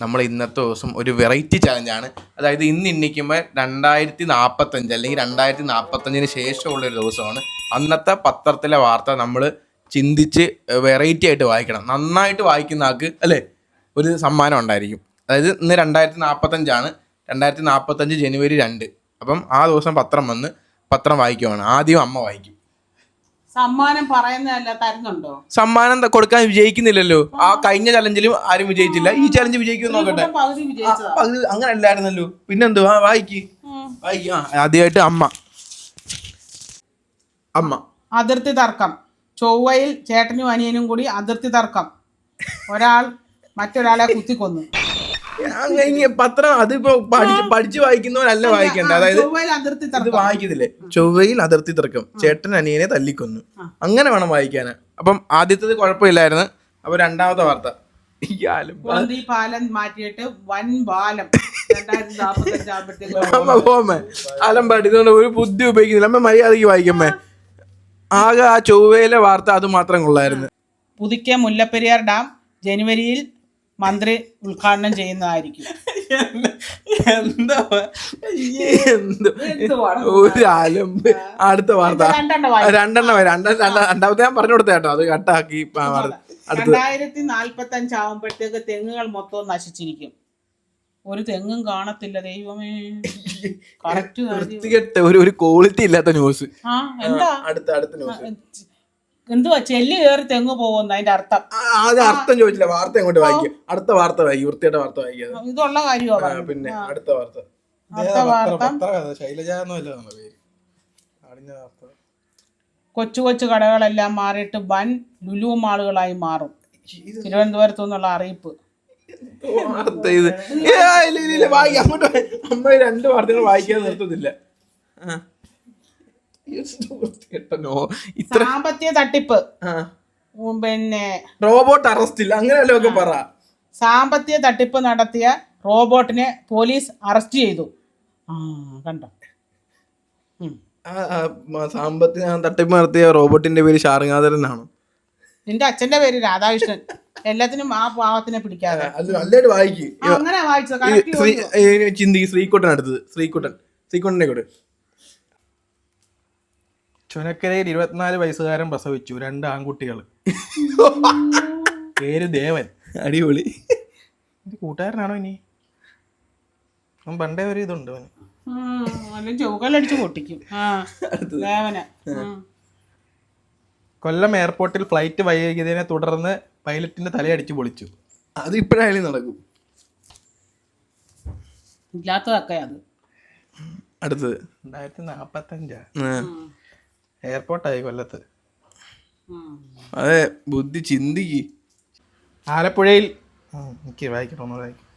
നമ്മൾ ഇന്നത്തെ ദിവസം ഒരു വെറൈറ്റി ചലഞ്ചാണ് അതായത് ഇന്ന് ഇന്നിക്കുമ്പോൾ രണ്ടായിരത്തി നാൽപ്പത്തഞ്ച് അല്ലെങ്കിൽ രണ്ടായിരത്തി നാൽപ്പത്തഞ്ചിന് ശേഷമുള്ള ഒരു ദിവസമാണ്. അന്നത്തെ പത്രത്തിലെ വാർത്ത നമ്മൾ ചിന്തിച്ച് വെറൈറ്റി ആയിട്ട് വായിക്കണം. നന്നായിട്ട് വായിക്കുന്ന ആൾക്ക് അല്ലേ ഒരു സമ്മാനം ഉണ്ടായിരിക്കും. അതായത് ഇന്ന് രണ്ടായിരത്തി നാൽപ്പത്തഞ്ചാണ് രണ്ടായിരത്തി നാൽപ്പത്തഞ്ച് ജനുവരി രണ്ട്. അപ്പം ആ ദിവസം പത്രം വന്ന് പത്രം വായിക്കുവാണ്. ആദ്യം അമ്മ വായിക്കും. സമ്മാനം പറയുന്നതല്ല തരുന്നുണ്ടോ? സമ്മാനം കൊടുക്കാൻ വിജയിക്കുന്നില്ലല്ലോ. ആ. കഴിഞ്ഞ ചലഞ്ചിലും ആരും വിജയിച്ചില്ല. ഈ ചലഞ്ച് വിജയിക്കും നോക്കട്ടെ. പകുതി ആ, അങ്ങനെ അല്ലായിരുന്നല്ലോ പിന്നെന്തോ? വായിക്ക്. വായിക്ക്. ആ ആദ്യമായിട്ട് അമ്മ. അമ്മ. അതിർത്തി തർക്കം. ചൊവ്വയിൽ ചേട്ടനും അനിയനും കൂടി അതിർത്തി തർക്കം. ഒരാൾ മറ്റൊരാളെ കുത്തിക്കൊന്നു. പത്രം അതിപ്പോ പഠിച്ച് വായിക്കുന്നവരല്ല വായിക്കണ്ട അതായത് ഇത് വായിക്കുന്നില്ലേ ചൊവ്വയിൽ അതിർത്തി തർക്കം. ചേട്ടൻ അനിയനെ തല്ലിക്കൊന്നു. അങ്ങനെ വേണം വായിക്കാൻ അപ്പം ആദ്യത്തേത് കുഴപ്പമില്ലായിരുന്നു. അപ്പൊ രണ്ടാമത്തെ വാർത്ത. പാലം മാറ്റിയിട്ട് വൻ അമ്മ അലമ്പാട്ട് ഇതുകൊണ്ട് ഒരു ബുദ്ധി ഉപയോഗിക്കുന്നില്ല. അമ്മ മര്യാദയ്ക്ക് വായിക്കമ്മേ. ആകെ ആ ചൊവ്വയിലെ വാർത്ത അത് മാത്രം കൊള്ളായിരുന്നു. പുതുക്കിയ മുല്ലപ്പെരിയാർ ഡാം ജനുവരിയിൽ മന്ത്രി ഉദ്ഘാടനം ചെയ്യുന്നതായിരിക്കും. എന്താ ഒരു അലമ്പ് അടുത്ത വാർത്ത. രണ്ടെണ്ണം രണ്ടെണ്ണം രണ്ടാമത്തെ ഞാൻ പറഞ്ഞു കൊടുത്തേട്ടോ അത് കട്ടാക്കി രണ്ടായിരത്തി നാൽപ്പത്തി അഞ്ചാവുമ്പോഴത്തേക്ക് തെങ്ങുകൾ മൊത്തം നശിച്ചിരിക്കും. ഒരു തെങ്ങും കാണത്തില്ല ദൈവമേ. കറക്റ്റ് ഒരു ക്വാളിറ്റി ഇല്ലാത്ത ന്യൂസ് ആ എന്താ? അടുത്ത അടുത്ത ന്യൂസ് എന്തുവാ ചെല്ലി കയറി തെങ്ങ് പോകുന്നു അതിന്റെ അർത്ഥം. അത് അർത്ഥം ചോദിച്ചില്ല വാർത്ത എങ്ങോട്ട് വായിക്കും അടുത്ത വാർത്ത വായിക്കും വൃത്തിയുടെ വാർത്ത വായിക്കും ഇതുള്ള കാര്യമാണ് പിന്നെ അടുത്ത വാർത്ത. അടുത്ത വാർത്ത. ശൈലജ കൊച്ചു കൊച്ചു കടകളെല്ലാം മാറിയിട്ട് വൻ ലുലു മാളുകളായി മാറും. തിരുവനന്തപുരത്തു നിന്നുള്ള അറിയിപ്പ്. അങ്ങോട്ട്. അമ്മ രണ്ട് വാർത്തകൾ വായിക്കാൻ നിർത്തുന്നില്ല. നോ ഇത്ര സാമ്പത്തിക തട്ടിപ്പ്. പിന്നെ റോബോട്ട് അറസ്റ്റില്ല അങ്ങനെയല്ലോ ഒക്കെ പറ. സാമ്പത്തിക തട്ടിപ്പ് നടത്തിയ റോബോട്ടിനെ പോലീസ് അറസ്റ്റ് ചെയ്തു. ആ കണ്ടോ? സാമ്പത്തിക തട്ടിപ്പ് നടത്തിയ റോബോട്ടിന്റെ പേര് ഷാർങ്ങാധരൻ എന്നാണ് നിന്റെ അച്ഛന്റെ പേര് രാധാകൃഷ്ണൻ. എല്ലാത്തിനും ആ പാവത്തിനെ പിടിക്കാതെ. അങ്ങനെ. ഏ, ചിന്തി ശ്രീകുട്ടൻ അടുത്തത്. ശ്രീകുട്ടൻ. ശ്രീകുട്ടനെ കൂടെ ചുനക്കരയിൽ ഇരുപത്തിനാല് വയസ്സുകാരൻ പ്രസവിച്ചു രണ്ട് ആൺകുട്ടികൾ. പേര് ദേവൻ. അടിപൊളി. ഇത് കൂട്ടുകാരനാണോ ഇനി? അവൻ പണ്ടേ ഒരു ഇതുണ്ട് അവന്. പൊട്ടിക്കും. ആ ദേവന. ഉം. കൊല്ലം എയർപോർട്ടിൽ ഫ്ലൈറ്റ് വൈകിയതിനെ തുടർന്ന് പൈലറ്റിന്റെ തലയടിച്ച് പൊളിച്ചു. അത് ഇപ്പോഴായാലും നടക്കും. ഇല്ലാത്തതൊക്കെ അത്. അടുത്തത്. രണ്ടായിരത്തി നാപ്പത്തഞ്ചാ. ആ. എയർപോർട്ടായി കൊല്ലത്ത്. അതെ ബുദ്ധി ചിന്തിക്ക്. ആലപ്പുഴയിൽ എനിക്ക് വായിക്കണം ഒന്ന് വായിക്കും.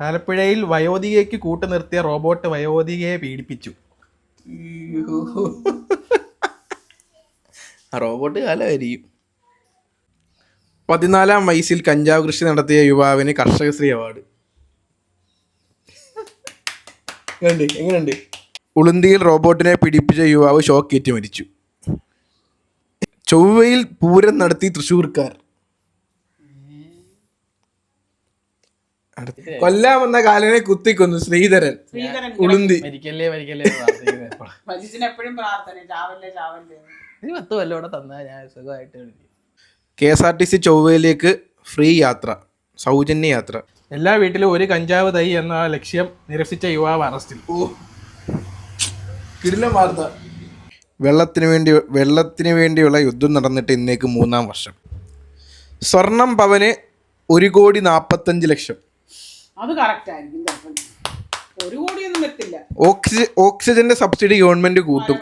ആലപ്പുഴയിൽ വയോധികയ്ക്ക് കൂട്ടു നിർത്തിയ റോബോട്ട് വയോധികയെ പീഡിപ്പിച്ചു. ആ റോബോട്ട് കാലമായിരിക്കും. പതിനാലാം വയസ്സിൽ കഞ്ചാവ് കൃഷി നടത്തിയ യുവാവിന് കർഷകശ്രീ അവാർഡ്. എങ്ങനെയുണ്ട് എങ്ങനെയുണ്ട്? ഉളുന്തിയിൽ റോബോട്ടിനെ പിടിപ്പിച്ച യുവാവ് ഷോക്കേറ്റ് മരിച്ചു. ചൊവ്വയിൽ പൂരം നടത്തി തൃശ്ശൂർക്കാർ കൊല്ലാൻ വന്ന കാലനെ കുത്തിക്കൊന്നു ശ്രീധരൻ. ശ്രീധരൻ ഉളുന്തി. മരിക്കല്ലേ മരിക്കല്ലേ വലിച്ചിന് എപ്പോഴും? പ്രാർത്ഥന ചാവല്ലേ ചാവല്ലേ എന്ന്. ഇത് പത്ത് കൊല്ലോടെ തന്നാ ഞാൻ സുഖമായിട്ട് എഴുതി K S R T C ചൊവ്വയിലേക്ക് free യാത്ര സൗജന്യ യാത്ര. എല്ലാ വീട്ടിലും ഒരു കഞ്ചാവ് തൈ എന്ന ലക്ഷ്യം നിരസിച്ച യുവാവ് അറസ്റ്റിൽ. കിടിലം വാർത്ത വെള്ളത്തിന് വേണ്ടി വെള്ളത്തിന് വേണ്ടിയുള്ള യുദ്ധം നടന്നിട്ട് ഇന്നേക്ക് മൂന്നാം വർഷം. സ്വർണം പവന് ഒരു കോടി നാൽപ്പത്തഞ്ച് ലക്ഷം. അത് കറക്റ്റ് ആയിരിക്കും ചിലപ്പം. ഒരു കോടിയൊന്നും വരത്തില്ല. ഓക്സി ഓക്സിജന്റെ സബ്സിഡി ഗവൺമെന്റ് കൂട്ടും.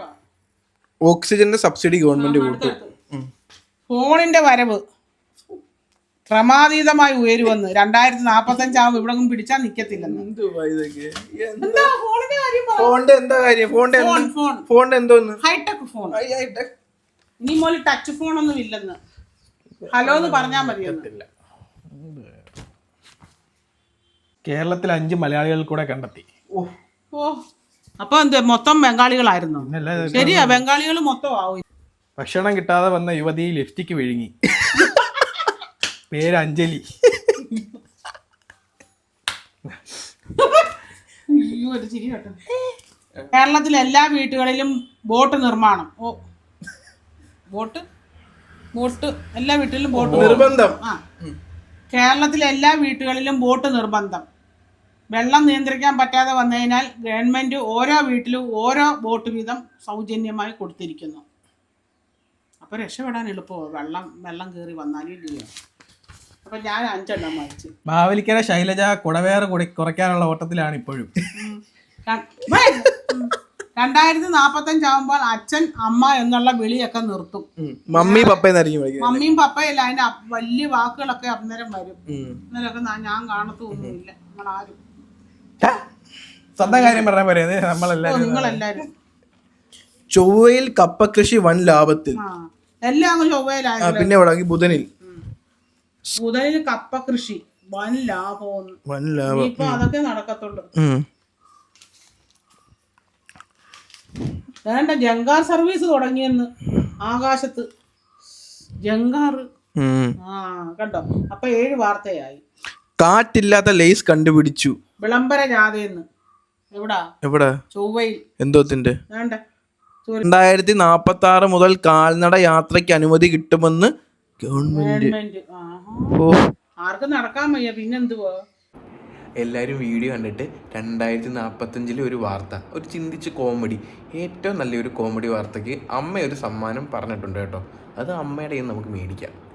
ഓക്സിജന്റെ സബ്സിഡി ഗവൺമെന്റ് കൂട്ടും. ഫോണിന്റെ വരവ്. ക്രമാതീതമായി ഉയരുവന്ന് രണ്ടായിരത്തി നാപ്പത്തി അഞ്ചാവുമ്പോ ഇവിടെ പിടിച്ചാൽ നിക്കത്തില്ലെന്ന് ഫോണിന്റെ. എന്താ കാര്യം? ഫോണിന്റെ ഫോണിന്റെ എന്തോന്ന്? Hitech phone. ഇനി മോൽ ടച്ച് ഫോൺ ഒന്നും ഇല്ലെന്ന്. ഹലോ എന്ന് പറഞ്ഞാൽ മതിയെന്ന്. കേരളത്തിൽ അഞ്ച് മലയാളികൾ കൂടെ കണ്ടെത്തി. ഓ അപ്പൊ എന്ത് മൊത്തം ബംഗാളികളായിരുന്നു? ശരിയാ ബംഗാളികൾ മൊത്തം ആവും. ഭക്ഷണം കിട്ടാതെ വന്ന യുവതി ലിഫ്റ്റിക്ക് വിഴുങ്ങി. പേര് അഞ്ജലി. കേരളത്തിലെ എല്ലാ വീട്ടുകളിലും ബോട്ട് നിർമ്മാണം. ഓ. ബോട്ട്? ബോട്ട്? എല്ലാ വീട്ടിലും ബോട്ട് നിർബന്ധം. ആ. കേരളത്തിലെ എല്ലാ വീട്ടുകളിലും ബോട്ട് നിർബന്ധം. വെള്ളം നിയന്ത്രിക്കാൻ പറ്റാതെ വന്നതിനാൽ ഗവൺമെന്റ് ഓരോ വീട്ടിലും ഓരോ ബോട്ട് വീതം സൗജന്യമായി കൊടുത്തിരിക്കുന്നു. അപ്പൊ രക്ഷപ്പെടാൻ എളുപ്പമാണ് വെള്ളം വെള്ളം കയറി വന്നാലും ഇല്ലയോ? അപ്പൊ ഞാൻ അഞ്ചെണ്ണം മാവലിക്കര ശൈലജ കുടവേറ് കുടി കുറയ്ക്കാനുള്ള ഓട്ടത്തിലാണ് ഇപ്പോഴും. രണ്ടായിരത്തി നാപ്പത്തഞ്ച് ആകുമ്പോൾ അച്ഛൻ അമ്മ എന്നുള്ള വിളിയൊക്കെ നിർത്തും. മമ്മി പപ്പ എന്നായിരിക്കും വിളിക്കുന്നത്. മമ്മിയും പപ്പയല്ല അതിന്റെ അ- വലിയ വാക്കുകളൊക്കെ അന്നേരം വരും. അന്നേരമൊക്കെ നാ- ഞാൻ കാണത്തൊന്നുമില്ല നമ്മളാരും. സ്വന്തം കാര്യം പറഞ്ഞാൽ പോരെ? അത് ഓ, നമ്മളെല്ലാരും നിങ്ങളെല്ലാരും. ചൊവ്വയിൽ കപ്പ കൃഷി വൻ ലാഭത്തിൽ. ആ. എല്ലാം അങ്ങ് ആ, പിന്നെ എവിടെ ബുധനിൽ. മുതലിന് കപ്പ കൃഷി. വൻ ലാഭവും. വൻ ലാഭം. ഇപ്പൊ അതൊക്കെ നടക്കത്തുള്ളൂ. വേണ്ട ജങ്കാർ സർവീസ് തുടങ്ങിയെന്ന് ആകാശത്ത്. ജങ്കാർ. ആ കണ്ടോ? അപ്പൊ ഏഴ് വാർത്തയായി. കാറ്റില്ലാത്ത ലേസ് കണ്ടുപിടിച്ചു. വിളംബര ജാഥയെന്ന്. എവിടാ? എവിടെ? ചൊവ്വയിൽ. എന്തോത്തിന്റെ വേണ്ട. രണ്ടായിരത്തി നാപ്പത്തി ആറ് മുതൽ കാൽനട യാത്രയ്ക്ക് അനുമതി കിട്ടുമെന്ന് ഗവൺമെന്റ്. ഓ. ആർക്കും നടക്കാൻ വയ്യ. പിന്നെന്തുവാ? എല്ലാവരും വീഡിയോ കണ്ടിട്ട് രണ്ടായിരത്തി നാപ്പത്തഞ്ചിലെ ഒരു വാർത്ത ഒരു ചിന്തിച്ച് കോമഡി ഏറ്റവും നല്ലൊരു കോമഡി വാർത്തയ്ക്ക് അമ്മ ഒരു സമ്മാനം പറഞ്ഞിട്ടുണ്ട് കേട്ടോ. അത് അമ്മയുടെ നമുക്ക് മേടിക്കാം.